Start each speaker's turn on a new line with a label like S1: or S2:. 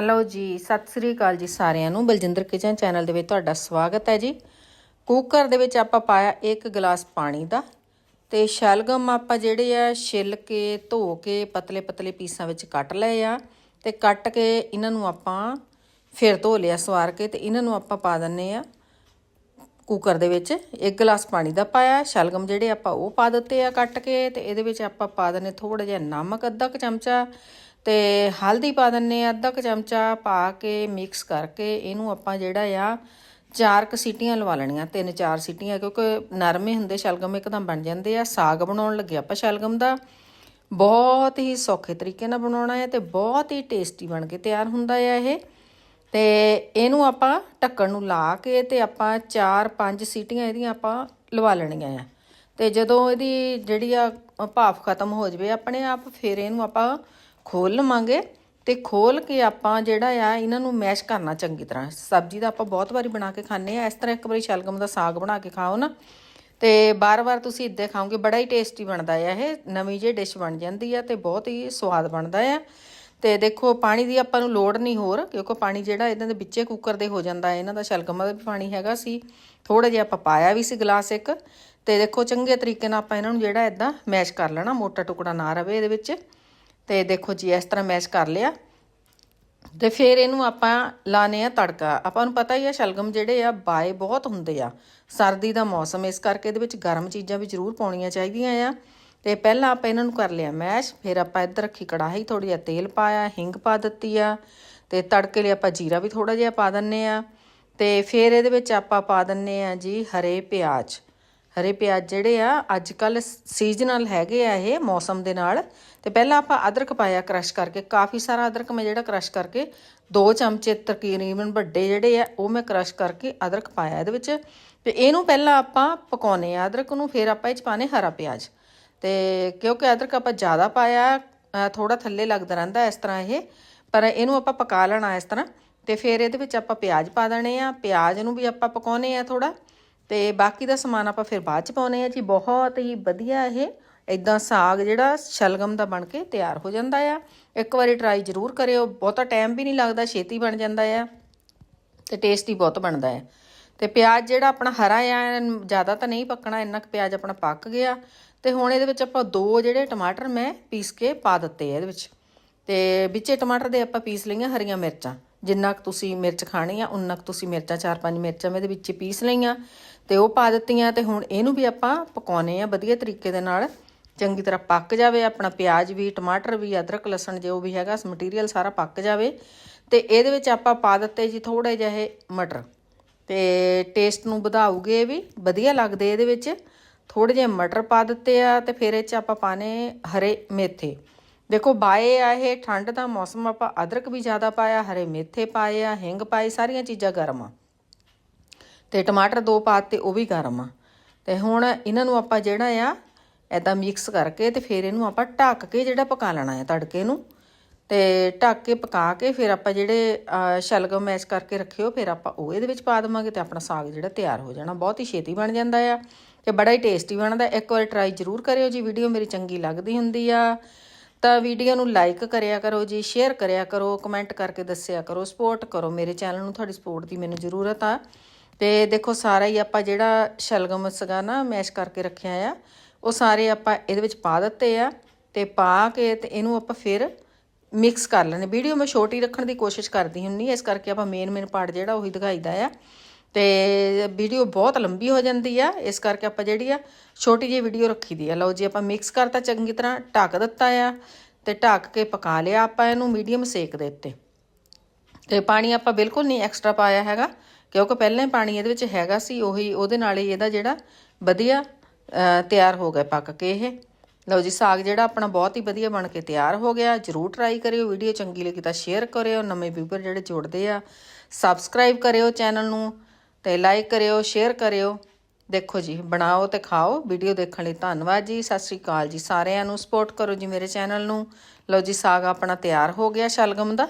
S1: Hello ਜੀ, ਸਤਿ ਸ੍ਰੀ ਅਕਾਲ ਜੀ ਸਾਰਿਆਂ ਨੂੰ। ਬਲਜਿੰਦਰ ਕਿਚਨ ਚੈਨਲ ਦੇ ਵਿੱਚ ਤੁਹਾਡਾ ਸਵਾਗਤ ਹੈ ਜੀ। ਕੁੱਕਰ ਦੇ ਵਿੱਚ ਆਪਾਂ ਪਾਇਆ 1 ਗਲਾਸ ਪਾਣੀ ਦਾ ਤੇ ਸ਼ਲਗਮ ਆਪਾਂ ਜਿਹੜੇ ਆ, ਛਿੱਲ ਕੇ, ਧੋ ਕੇ, ਪਤਲੇ ਪਤਲੇ ਪੀਸਾਂ ਵਿੱਚ ਕੱਟ ਲਏ ਆ ਤੇ ਕੱਟ ਕੇ ਇਹਨਾਂ ਨੂੰ ਆਪਾਂ ਫਿਰ ਧੋ ਲਿਆ ਸਵਾਰ ਕੇ ਤੇ ਇਹਨਾਂ ਨੂੰ ਆਪਾਂ ਪਾ ਦਿੰਨੇ ਆ ਕੁੱਕਰ ਦੇ ਵਿੱਚ। 1 ਗਲਾਸ ਪਾਣੀ ਦਾ ਪਾਇਆ ਸ਼ਲਗਮ ਜਿਹੜੇ ਆਪਾਂ ਉਹ ਪਾ ਦਿੱਤੇ ਆ ਕੱਟ ਕੇ ਤੇ ਇਹਦੇ ਵਿੱਚ ਆਪਾਂ ਪਾ ਦਿੰਨੇ ਥੋੜਾ ਜਿਹਾ ਨਮਕ, ਅੱਧਾ ਕੁ ਚਮਚਾ ਤੇ ਹਲਦੀ ਪਾ ਦਿੰਨੇ ਆ, ਅੱਧਾ ਕੁ ਚਮਚਾ ਪਾ ਕੇ ਮਿਕਸ ਕਰਕੇ ਇਹਨੂੰ ਆਪਾਂ ਜਿਹੜਾ ਆ ਚਾਰ ਕ ਸੀਟੀਆਂ ਲਵਾ ਲੈਣੀਆਂ, ਤਿੰਨ ਚਾਰ ਸੀਟੀਆਂ, ਕਿਉਂਕਿ ਨਰਮੇ ਹੁੰਦੇ ਸ਼ਲਗਮ ਇੱਕਦਮ ਬਣ ਜਾਂਦੇ ਆ। ਸਾਗ ਬਣਾਉਣ ਲੱਗੇ ਆਪਾਂ ਸ਼ਲਗਮ ਦਾ। ਬਹੁਤ ਹੀ ਸੌਖੇ ਤਰੀਕੇ ਨਾਲ ਬਣਾਉਣਾ ਹੈ ਤੇ ਬਹੁਤ ਹੀ ਟੇਸਟੀ ਬਣ ਕੇ ਤਿਆਰ ਹੁੰਦਾ ਹੈ ਇਹ। ਤੇ ਇਹਨੂੰ ਆਪਾਂ ਢੱਕਣ ਨੂੰ ਲਾ ਕੇ ਤੇ ਆਪਾਂ 4-5 ਸੀਟੀਆਂ ਇਹਦੀਆਂ ਆਪਾਂ ਲਵਾ ਲੈਣੀਆਂ ਆ। ਤੇ ਜਦੋਂ ਇਹਦੀ ਜਿਹੜੀ ਆ ਭਾਫ ਖਤਮ ਹੋ ਜਵੇ ਆਪਣੇ ਆਪ, ਫਿਰ ਇਹਨੂੰ ਆਪਾਂ ਖੋਲ ਲਵਾਂਗੇ ਤੇ ਖੋਲ ਕੇ ਆਪਾਂ ਜਿਹੜਾ ਆ, ਇਹਨਾਂ ਨੂੰ ਮੈਸ਼ ਕਰਨਾ ਚੰਗੀ ਤਰ੍ਹਾਂ। ਸਬਜ਼ੀ ਦਾ ਆਪਾਂ ਬਹੁਤ ਵਾਰੀ ਬਣਾ ਕੇ ਖਾਂਦੇ ਆ। ਇਸ ਤਰ੍ਹਾਂ ਇੱਕ ਵਾਰੀ ਸ਼ਲਗਮ ਦਾ ਸਾਗ ਬਣਾ ਕੇ ਖਾਓ ਨਾ। ਤੇ ਬਾਰ-ਬਾਰ ਤੁਸੀਂ ਇੱਦਾਂ ਖਾਓਗੇ, ਬੜਾ ਹੀ ਟੇਸਟੀ ਬਣਦਾ ਆ ਇਹ। ਨਵੀਂ ਜਿਹੀ ਡਿਸ਼ ਬਣ ਜਾਂਦੀ ਆ ਤੇ ਬਹੁਤ ਹੀ ਸਵਾਦ ਬਣਦਾ ਆ। ਤੇ ਦੇਖੋ, ਪਾਣੀ ਦੀ ਆਪਾਂ ਨੂੰ ਲੋੜ ਨਹੀਂ ਹੋਰ, ਕਿਉਂਕਿ ਪਾਣੀ ਜਿਹੜਾ ਇਹਨਾਂ ਦੇ ਵਿੱਚੇ ਕੁੱਕਰ ਦੇ ਹੋ ਜਾਂਦਾ ਹੈ ਇਹਨਾਂ ਦਾ ਸ਼ਲਗਮਾਂ ਦਾ ਵੀ ਪਾਣੀ ਹੈਗਾ ਸੀ। ਥੋੜਾ ਜਿਹਾ ਆਪਾਂ ਪਾਇਆ ਵੀ ਸੀ ਗਲਾਸ ਇੱਕ। ਤੇ ਦੇਖੋ, ਚੰਗੇ ਤਰੀਕੇ ਨਾਲ ਆਪਾਂ ਇਹਨਾਂ ਨੂੰ ਜਿਹੜਾ ਇਦਾਂ ਮੈਸ਼ ਕਰ ਲੈਣਾ। ਮੋਟਾ ਟੁਕੜਾ ਨਾ ਰਵੇ ਇਹਦੇ ਵਿੱਚ। ਤੇ ਦੇਖੋ ਜੀ, ਇਸ ਤਰ੍ਹਾਂ ਮੈਸ਼ ਕਰ ਲਿਆ। ਤੇ ਫਿਰ ਇਹਨੂੰ ਆਪਾਂ ਲਾਣੇ ਆ ਤੜਕਾ। ਆਪਾਂ ਨੂੰ ਪਤਾ ਹੀ ਆ, ਸ਼ਲਗਮ ਜਿਹੜੇ ਆ, ਬਾਏ ਬਹੁਤ ਹੁੰਦੇ ਆ। ਸਰਦੀ ਦਾ ਮੌਸਮ, ਇਸ ਕਰਕੇ ਇਹਦੇ ਵਿੱਚ ਗਰਮ ਚੀਜ਼ਾਂ ਵੀ ਜ਼ਰੂਰ ਪਾਉਣੀਆਂ ਚਾਹੀਦੀਆਂ ਆ। ਤੇ ਪਹਿਲਾਂ ਆਪਾਂ ਇਹਨਾਂ ਨੂੰ ਕਰ ਲਿਆ ਮੈਸ਼, ਫਿਰ ਆਪਾਂ ਇੱਧਰ ਰੱਖੀ ਕੜਾਹੀ ਥੋੜੀ ਜਿਹਾ, ਤੇਲ ਪਾਇਆ, ਹਿੰਗ ਪਾ ਦਿੱਤੀ ਆ। ਤੇ ਤੜਕੇ ਲਈ ਆਪਾਂ ਜੀਰਾ ਵੀ ਥੋੜਾ ਜਿਹਾ ਪਾ ਦਿੰਨੇ ਆ। ਤੇ ਫਿਰ ਇਹਦੇ ਵਿੱਚ ਆਪਾਂ ਪਾ ਦਿੰਨੇ ਆ ਜੀ ਹਰੇ ਪਿਆਜ਼। ਹਰੇ ਪਿਆਜ਼ ਜਿਹੜੇ ਆ ਅੱਜ ਕੱਲ ਸੀਜ਼ਨਲ ਹੈਗੇ ਆ ਇਹ ਮੌਸਮ ਦੇ ਨਾਲ। ਤੇ ਪਹਿਲਾਂ ਆਪਾਂ ਅਦਰਕ ਪਾਇਆ ਕ੍ਰਸ਼ ਕਰਕੇ। ਕਾਫੀ ਸਾਰਾ ਅਦਰਕ ਮੈਂ ਜਿਹੜਾ ਕ੍ਰਸ਼ ਕਰਕੇ, ਦੋ ਚਮਚੇ ਤਕਰੀਬਨ ਵੱਡੇ ਜਿਹੜੇ ਆ, ਉਹ ਮੈਂ ਕ੍ਰਸ਼ ਕਰਕੇ ਅਦਰਕ ਪਾਇਆ ਇਹਦੇ ਵਿੱਚ। ਤੇ ਇਹਨੂੰ ਪਹਿਲਾਂ ਆਪਾਂ ਪਕਾਉਨੇ ਆ ਅਦਰਕ ਨੂੰ, ਫਿਰ ਆਪਾਂ ਇਹ ਚ ਪਾਣੇ ਹਰਾ ਪਿਆਜ਼। ਤੇ ਕਿਉਂਕਿ ਅਦਰਕ ਆਪਾਂ ਜ਼ਿਆਦਾ ਪਾਇਆ ਥੋੜਾ ਥੱਲੇ ਲੱਗਦਾ ਰਹਿੰਦਾ ਇਸ ਤਰ੍ਹਾਂ ਇਹ, ਪਰ ਇਹਨੂੰ ਆਪਾਂ ਪਕਾ ਲੈਣਾ ਇਸ ਤਰ੍ਹਾਂ। ਤੇ ਫਿਰ ਇਹਦੇ ਵਿੱਚ ਆਪਾਂ ਪਿਆਜ਼ ਪਾ ਦੇਣੇ ਆ। ਪਿਆਜ਼ ਨੂੰ ਵੀ ਆਪਾਂ ਪਕਾਉਨੇ ਆ ਥੋੜਾ ਤੇ ਬਾਕੀ ਦਾ ਸਮਾਨ ਆਪਾਂ ਫਿਰ ਬਾਅਦ ਚ ਪਾਉਨੇ ਆ ਜੀ। ਬਹੁਤ ਹੀ ਵਧੀਆ ਇਹ। ਇਦਾਂ ਸਾਗ ਜਿਹੜਾ ਸ਼ਲਗਮ ਦਾ ਬਣ ਕੇ ਤਿਆਰ ਹੋ ਜਾਂਦਾ ਆ। ਇੱਕ ਵਾਰੀ ਟਰਾਈ ਜ਼ਰੂਰ ਕਰਿਓ। ਬਹੁਤਾ ਟਾਈਮ ਵੀ ਨਹੀਂ ਲੱਗਦਾ, ਛੇਤੀ ਬਣ ਜਾਂਦਾ ਆ ਤੇ ਟੇਸਟੀ ਬਹੁਤ ਬਣਦਾ ਹੈ ਤੇ ਪਿਆਜ਼ ਜਿਹੜਾ ਆਪਣਾ ਹਰਾ ਆ, ਜ਼ਿਆਦਾ ਤਾਂ ਨਹੀਂ ਪੱਕਣਾ, ਇੰਨਾ ਕੁ ਪਿਆਜ਼ ਆਪਣਾ ਪੱਕ ਗਿਆ। ਤੇ ਹੁਣ ਇਹਦੇ ਵਿੱਚ ਆਪਾਂ ਦੋ ਜਿਹੜੇ ਟਮਾਟਰ ਮੈਂ ਪੀਸ ਕੇ ਪਾ ਦਿੱਤੇ ਆ ਇਹਦੇ ਵਿੱਚ। ਤੇ ਵਿੱਚੇ ਟਮਾਟਰ ਦੇ ਆਪਾਂ ਪੀਸ ਲਈਆਂ ਹਰੀਆਂ ਮਿਰਚਾਂ। ਜਿੰਨਾ ਕੁ ਤੁਸੀਂ ਮਿਰਚ ਖਾਣੀ ਆ, ਉਨਾ ਕੁ ਤੁਸੀਂ ਮਿਰਚਾਂ, ਚਾਰ ਪੰਜ ਮਿਰਚਾਂ ਮੈਂ ਇਹਦੇ ਵਿੱਚ ਪੀਸ ਲਈਆਂ। ਤੇ ਉਹ ਪਾ ਦਿੱਤੀਆਂ ਤੇ ਹੁਣ ਇਹਨੂੰ ਵੀ ਆਪਾਂ ਪਕਾਉਨੇ ਆ ਵਧੀਆ ਤਰੀਕੇ ਦੇ ਨਾਲ। ਚੰਗੀ ਤਰ੍ਹਾਂ ਪੱਕ ਜਾਵੇ, ਆਪਣਾ ਪਿਆਜ਼ ਵੀ, ਟਮਾਟਰ ਵੀ, ਅਦਰਕ, ਲਸਣ ਜੋ ਵੀ ਹੈਗਾ ਮਟੀਰੀਅਲ ਸਾਰਾ ਪੱਕ ਜਾਵੇ। ਤੇ ਇਹਦੇ ਵਿੱਚ ਆਪਾਂ ਪਾ ਦਿੱਤੇ ਜੀ ਥੋੜੇ ਜਿਹੇ ਮਟਰ। ਤੇ ਟੇਸਟ ਨੂੰ ਵਧਾਉਗੇ ਵੀ, ਵਧੀਆ ਲੱਗਦੇ ਇਹਦੇ ਵਿੱਚ। ਥੋੜੇ ਜਿਹੇ ਮਟਰ ਪਾ ਦਿੱਤੇ ਆ ਤੇ ਫਿਰ ਇਹ ਚ ਆਪਾਂ ਪਾਣੇ ਹਰੇ ਮੇਥੇ। ਦੇਖੋ, ਬਾਏ ਆ ਇਹ, ਠੰਡ ਦਾ ਮੌਸਮ ਆਪਾਂ ਅਦਰਕ ਵੀ ਜ਼ਿਆਦਾ ਪਾਇਆ, ਹਰੇ ਮੇਥੇ ਪਾਏ ਆ, ਹਿੰਗ ਪਾਏ, ਸਾਰੀਆਂ ਚੀਜ਼ਾਂ ਗਰਮ ਆ। ਤੇ ਟਮਾਟਰ ਦੋ ਪਾਤੇ ਉਹ ਵੀ ਗਰਮ ਆ। ਤੇ ਹੁਣ ਇਹਨਾਂ ਨੂੰ ਆਪਾਂ ਜਿਹੜਾ ਆ ਐਦਾਂ ਮਿਕਸ ਕਰਕੇ ਤੇ ਫਿਰ ਇਹਨੂੰ ਆਪਾਂ ਢੱਕ ਕੇ ਜਿਹੜਾ ਪਕਾ ਲੈਣਾ ਹੈ ਤੜਕੇ ਨੂੰ। ਤੇ ਢੱਕ ਕੇ ਪਕਾ ਕੇ ਫਿਰ ਆਪਾਂ ਜਿਹੜੇ ਸ਼ਲਗਮ ਮੈਸ਼ ਕਰਕੇ ਰੱਖਿਓ, ਫਿਰ ਆਪਾਂ ਉਹ ਇਹਦੇ ਵਿੱਚ ਪਾ ਦੇਵਾਂਗੇ ਤੇ ਆਪਣਾ ਸਾਗ ਜਿਹੜਾ ਤਿਆਰ ਹੋ ਜਾਣਾ। ਬਹੁਤ ਹੀ ਛੇਤੀ ਬਣ ਜਾਂਦਾ ਆ ਤੇ ਬੜਾ ਹੀ ਟੇਸਟੀ ਬਣਦਾ। ਇੱਕ ਵਾਰ ਟਰਾਈ ਜ਼ਰੂਰ ਕਰਿਓ ਜੀ ਵੀਡੀਓ ਮੇਰੀ ਚੰਗੀ ਲੱਗਦੀ ਹੁੰਦੀ ਆ। ਤਾਂ ਵੀਡੀਓ ਨੂੰ ਲਾਈਕ ਕਰਿਆ ਕਰੋ ਜੀ ਸ਼ੇਅਰ ਕਰਿਆ ਕਰੋ ਕਮੈਂਟ ਕਰਕੇ ਦੱਸਿਆ ਕਰੋ ਸਪੋਰਟ ਕਰੋ ਮੇਰੇ ਚੈਨਲ ਨੂੰ, ਤੁਹਾਡੀ ਸਪੋਰਟ ਦੀ ਮੈਨੂੰ ਜ਼ਰੂਰਤ ਆ। ਤੇ ਦੇਖੋ, ਸਾਰਾ ਹੀ ਆਪਾਂ ਜਿਹੜਾ ਸ਼ਲਗਮ ਸਗਾ ਨਾ ਮੈਸ਼ ਕਰਕੇ ਰੱਖਿਆ ਆ, ਉਹ ਸਾਰੇ ਆਪਾਂ ਇਹਦੇ ਵਿੱਚ ਪਾ ਦਿੱਤੇ ਆ ਤੇ ਪਾ ਕੇ ਤੇ ਇਹਨੂੰ ਆਪਾਂ ਫਿਰ ਮਿਕਸ ਕਰ ਲੈਣੇ ਵੀਡੀਓ ਮੈਂ ਛੋਟੀ ਰੱਖਣ ਦੀ ਕੋਸ਼ਿਸ਼ ਕਰਦੀ ਹੁੰਨੀ ਇਸ ਕਰਕੇ ਆਪਾਂ ਮੇਨ ਮੇਨ ਪਾਰਟ ਜਿਹੜਾ ਉਹੀ ਦਿਖਾਈਦਾ ਆ। ਤੇ ਵੀਡੀਓ ਬਹੁਤ ਲੰਬੀ ਹੋ ਜਾਂਦੀ ਆ, ਇਸ ਕਰਕੇ ਆਪਾਂ ਜਿਹੜੀ ਆ ਛੋਟੀ ਜਿਹੀ ਵੀਡੀਓ ਰੱਖੀ ਦੀ ਆ। ਲਓ ਜੀ, ਆਪਾਂ ਮਿਕਸ ਕਰਤਾ ਚੰਗੀ ਤਰ੍ਹਾਂ, ਢੱਕ ਦਿੱਤਾ ਆ ਤੇ ਢੱਕ ਕੇ ਪਕਾ ਲਿਆ ਆਪਾਂ ਇਹਨੂੰ ਮੀਡੀਅਮ ਸੇਕ ਦੇ ਉੱਤੇ। ਤੇ ਪਾਣੀ ਆਪਾਂ ਬਿਲਕੁਲ ਨਹੀਂ ਐਕਸਟਰਾ ਪਾਇਆ ਹੈਗਾ, ਕਿਉਂਕਿ ਪਹਿਲਾਂ ਹੀ ਪਾਣੀ ਇਹਦੇ ਵਿੱਚ ਹੈਗਾ ਸੀ, ਉਹੀ ਉਹਦੇ ਨਾਲ ਹੀ ਇਹਦਾ ਜਿਹੜਾ ਵਧੀਆ ਤਿਆਰ ਹੋ ਗਿਆ ਪੱਕ ਕੇ ਇਹ। ਲਓ ਜੀ, ਸਾਗ ਜਿਹੜਾ ਆਪਣਾ ਬਹੁਤ ਹੀ ਵਧੀਆ ਬਣ ਕੇ ਤਿਆਰ ਹੋ ਗਿਆ। ਜਰੂਰ ਟਰਾਈ ਕਰਿਓ, ਵੀਡੀਓ ਚੰਗੀ ਲੱਗੀ ਤਾਂ ਸ਼ੇਅਰ ਕਰਿਓ, ਨਵੇਂ ਵੀਵਰ ਜਿਹੜੇ ਜੁੜਦੇ ਆ ਸਬਸਕ੍ਰਾਈਬ ਕਰਿਓ ਚੈਨਲ ਨੂੰ। ਤੇ ਲਾਈਕ ਕਰਿਓ ਸ਼ੇਅਰ ਕਰਿਓ। ਦੇਖੋ ਜੀ, ਬਣਾਓ ਤੇ ਖਾਓ। ਵੀਡੀਓ ਦੇਖਣ ਲਈ ਧੰਨਵਾਦ ਜੀ। ਸਤਿ ਸ੍ਰੀ ਅਕਾਲ ਜੀ ਸਾਰਿਆਂ ਨੂੰ। ਸਪੋਰਟ ਕਰੋ ਜੀ ਮੇਰੇ ਚੈਨਲ ਨੂੰ। ਲਓ ਜੀ, ਸਾਗ ਆਪਣਾ ਤਿਆਰ ਹੋ ਗਿਆ ਸ਼ਲਗਮ ਦਾ।